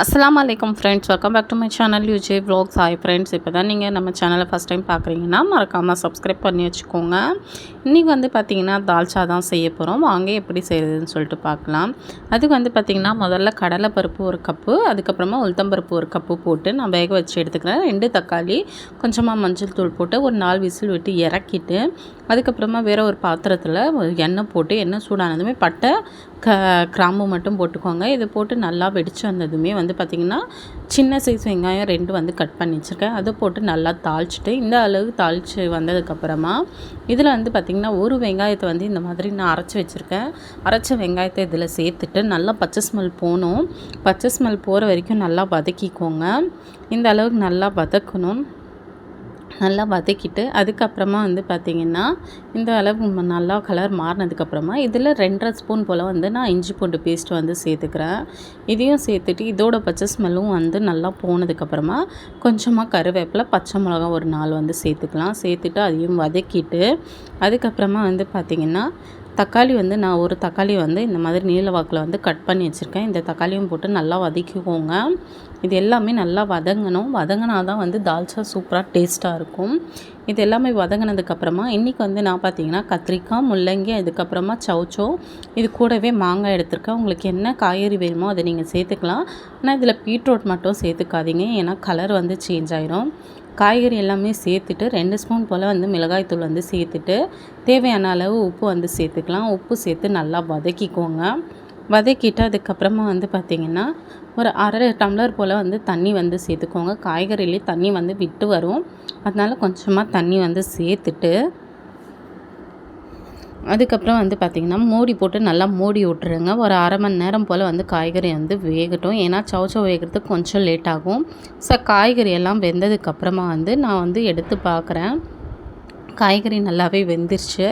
அஸ்லாம் அலைக்கும் friends welcome back to my channel UJ vlogs. Hi friends இப்போ தான் நீங்கள் நம்ம சேனலை ஃபஸ்ட் டைம் பார்க்குறீங்கன்னா மறக்காமல் சப்ஸ்கிரைப் பண்ணி வச்சுக்கோங்க. இன்றைக்கி வந்து பார்த்திங்கன்னா தால்ச்சா தான் செய்ய போகிறோம் வாங்க எப்படி செய்கிறதுன்னு சொல்லிட்டு பார்க்கலாம். அதுக்கு வந்து பார்த்திங்கன்னா முதல்ல கடலை பருப்பு ஒரு கப்பு அதுக்கப்புறமா உளுத்தம்பருப்பு ஒரு கப்பு போட்டு நான் வேக வச்சு எடுத்துக்கிறேன். ரெண்டு தக்காளி கொஞ்சமாக மஞ்சள் தூள் போட்டு ஒரு நாலு விசில் விட்டு இறக்கிட்டு அதுக்கப்புறமா வேறு ஒரு பாத்திரத்தில் எண்ணெய் போட்டு எண்ணெய் சூடானதுமே பட்டை க கிராம்பு மட்டும் போட்டுக்கோங்க. இது போட்டு நல்லா வெடிச்சு வந்ததுமே வந்து வந்து பார்த்திங்கன்னா சின்ன சைஸ் வெங்காயம் ரெண்டு வந்து கட் பண்ணி வச்சுருக்கேன். அதை போட்டு நல்லா தாளிச்சிட்டு இந்த அளவு தாளித்து வந்ததுக்கப்புறமா இதில் வந்து பார்த்திங்கன்னா ஒரு வெங்காயத்தை வந்து இந்த மாதிரி நான் அரைச்சி வச்சுருக்கேன். அரைச்ச வெங்காயத்தை இதில் சேர்த்துட்டு நல்லா பச்சை ஸ்மெல் போகணும். பச்சை ஸ்மெல் போகிற வரைக்கும் நல்லா வதக்கிக்கோங்க. இந்த அளவுக்கு நல்லா வதக்கணும். நல்லா வதக்கிட்டு அதுக்கப்புறமா வந்து பார்த்திங்கன்னா இந்த அளவு நல்லா கலர் மாறினதுக்கப்புறமா இதில் ரெண்டரை ஸ்பூன் போல் வந்து நான் இஞ்சி பூண்டு பேஸ்ட் வந்து சேர்த்துக்கிறேன். இதையும் சேர்த்துட்டு இதோட பச்சை ஸ்மெல்லும் வந்து நல்லா போனதுக்கப்புறமா கொஞ்சமாக கருவேப்பிலை பச்சை மிளகா ஒரு நாள் வந்து சேர்த்துக்கலாம். சேர்த்துட்டு அதையும் வதக்கிட்டு அதுக்கப்புறமா வந்து பார்த்திங்கன்னா தக்காளி வந்து நான் ஒரு தக்காளி வந்து இந்த மாதிரி நீல வாக்கில் வந்து கட் பண்ணி வச்சுருக்கேன். இந்த தக்காளியும் போட்டு நல்லா வதக்கிக்கோங்க. இது எல்லாமே நல்லா வதங்கணும். வதங்கினா தான் வந்து தால்ச்சா சூப்பராக டேஸ்ட்டாக இருக்கும். இது எல்லாமே வதங்கினதுக்கப்புறமா இன்றைக்கி வந்து நான் பார்த்தீங்கன்னா கத்திரிக்காய் முள்ளங்கி அதுக்கப்புறமா சவுச்சோ இது கூடவே மாங்காய் எடுத்திருக்கேன். உங்களுக்கு என்ன காய்கறி வேணுமோ அதை நீங்கள் சேர்த்துக்கலாம். ஆனால் இதில் பீட்ரூட் மட்டும் சேர்த்துக்காதீங்க. ஏன்னா கலர் வந்து சேஞ்ச் ஆயிரும். காய்கறி எல்லாமே சேர்த்துட்டு ரெண்டு ஸ்பூன் போல் வந்து மிளகாய்த்தூள் வந்து சேர்த்துட்டு தேவையான அளவு உப்பு வந்து சேர்த்துக்கலாம். உப்பு சேர்த்து நல்லா வதக்கிக்கோங்க. வதக்கிட்டு அதுக்கப்புறமா வந்து பார்த்திங்கன்னா ஒரு அரை டம்ளர் போல் வந்து தண்ணி வந்து சேர்த்துக்கோங்க. காய்கறிலேயே தண்ணி வந்து விட்டு வரும். அதனால் கொஞ்சமாக தண்ணி வந்து சேர்த்துட்டு அதுக்கப்புறம் வந்து பார்த்திங்கன்னா மூடி போட்டு நல்லா மூடி விட்டுருங்க. ஒரு அரை மணி நேரம் போல் வந்து காய்கறி வந்து வேகட்டும். ஏன்னா சவுச்சோ வேகிறதுக்கு கொஞ்சம் லேட் ஆகும். ஸோ காய்கறி எல்லாம் வெந்ததுக்கப்புறமா வந்து நான் வந்து எடுத்து பார்க்குறேன் காய்கறி நல்லாவே வெந்துருச்சு.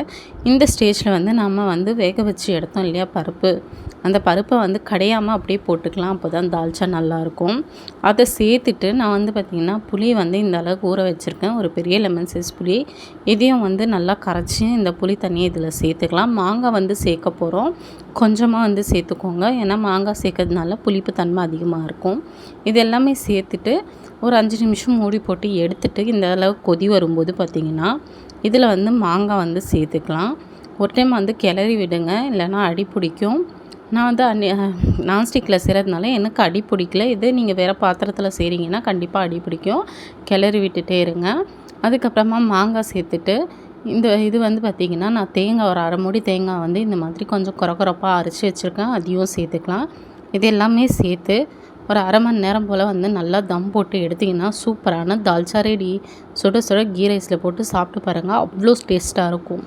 இந்த ஸ்டேஜில் வந்து நம்ம வந்து வேக வச்சு எடுத்தோம் இல்லையா பருப்பு. அந்த பருப்பை வந்து கடையாமல் அப்படியே போட்டுக்கலாம் அப்போ தான் தால்ச்சா நல்லாயிருக்கும். அதை சேர்த்துட்டு நான் வந்து பார்த்திங்கன்னா புளி வந்து இந்த அளவுக்கு ஊற வச்சுருக்கேன். ஒரு பெரிய லெமன் சைஸ் புளி. இதையும் வந்து நல்லா கரைச்சி இந்த புளி தண்ணியை இதில் சேர்த்துக்கலாம். மாங்காய் வந்து சேர்க்க போகிறோம் கொஞ்சமாக வந்து சேர்த்துக்கோங்க. ஏன்னா மாங்காய் சேர்க்கறதுனால புளிப்பு தன்மை அதிகமாக இருக்கும். இது எல்லாமே சேர்த்துட்டு ஒரு அஞ்சு நிமிஷம் மூடி போட்டு எடுத்துட்டு இந்த அளவுக்கு கொதி வரும்போது பார்த்திங்கன்னா இதில் வந்து மாங்காய் வந்து சேர்த்துக்கலாம். ஒரு டைம் வந்து கிளறி விடுங்க. இல்லைன்னா அடி பிடிக்கும். நான் வந்து அன்னி நான்ஸ்டிக்கில் செய்கிறதுனால எனக்கு அடி பிடிக்கல. இதே நீங்கள் வேறு பாத்திரத்தில் செய்கிறீங்கன்னா கண்டிப்பாக அடி பிடிக்கும். கிளறி விட்டுட்டே இருங்க. அதுக்கப்புறமா மாங்காய் சேர்த்துட்டு இந்த இது வந்து பார்த்திங்கன்னா நான் தேங்காய் ஒரு அரை மூடி தேங்காய் வந்து இந்த மாதிரி கொஞ்சம் குறக்குறப்பாக அரைச்சி வச்சுருக்கேன். அதையும் சேர்த்துக்கலாம். இது எல்லாமே சேர்த்து ஒரு அரை மணி நேரம் போல் வந்து நல்லா தம் போட்டு எடுத்திங்கன்னா சூப்பரான தால்ச்சா ரெடி சுட சுட கீ ரைஸில் போட்டு சாப்பிட்டு பாருங்கள் அவ்வளோ டேஸ்ட்டாக இருக்கும்.